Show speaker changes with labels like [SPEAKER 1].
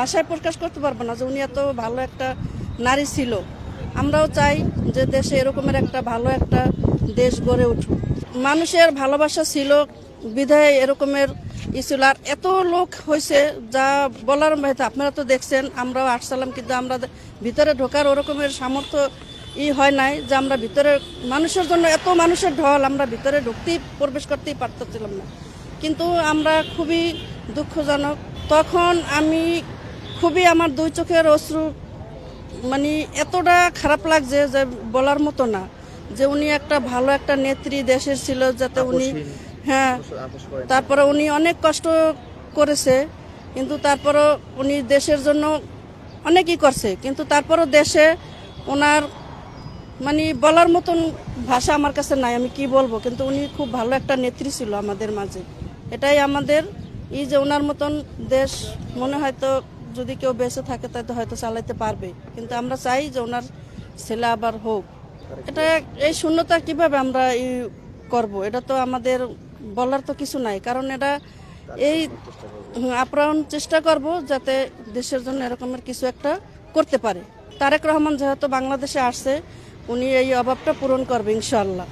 [SPEAKER 1] ভাষায় প্রকাশ করতে পারব না যে উনি এত ভালো একটা নারী ছিল। আমরাও চাই যে দেশে এরকমের একটা ভালো একটা দেশ গড়ে উঠুক। মানুষের ভালোবাসা ছিল, বিধায় এরকমের ই ছিল। আর এত লোক হয়েছে যা বলার হয়তো আপনারা তো দেখছেন, আমরাও আসছিলাম, কিন্তু আমরা ভিতরে ঢোকার ওরকমের সামর্থ্য ই হয় নাই যে আমরা ভিতরে, মানুষের জন্য এত মানুষের ঢল, আমরা ভিতরে ঢুকতেই, প্রবেশ করতেই পারতেছিলাম না। কিন্তু আমরা খুবই দুঃখজনক। তখন আমি খুবই আমার দুই চোখের অশ্রু মানে এতটা খারাপ লাগছে যে বলার মতো না যে উনি একটা ভালো একটা নেত্রী দেশের ছিল যাতে উনি হ্যাঁ তারপরে উনি অনেক কষ্ট করেছে কিন্তু তারপরও উনি দেশের জন্য অনেকই করছে কিন্তু তারপরও দেশে ওনার মানে বলার মতন ভাষা আমার কাছে নাই আমি কি বলব কিন্তু উনি খুব ভালো একটা নেত্রী ছিল আমাদের মাঝে। এটাই আমাদের এই যে ওনার মতন দেশ মনে হয়তো যদি কেউ বেঁচে থাকে, তাই হয়তো চালাইতে পারবে। কিন্তু আমরা চাই যে ওনার ছেলে আবার হোক। এটা এই শূন্যতা কীভাবে আমরা ই করব? এটা তো আমাদের বলার তো কিছু নাই। কারণ এটা এই আপ্রাণ চেষ্টা করব যাতে দেশের জন্য এরকমের কিছু একটা করতে পারে। তারেক রহমান যেহেতু বাংলাদেশে আসছে, উনি এই অভাবটা পূরণ করবে ইনশাল্লাহ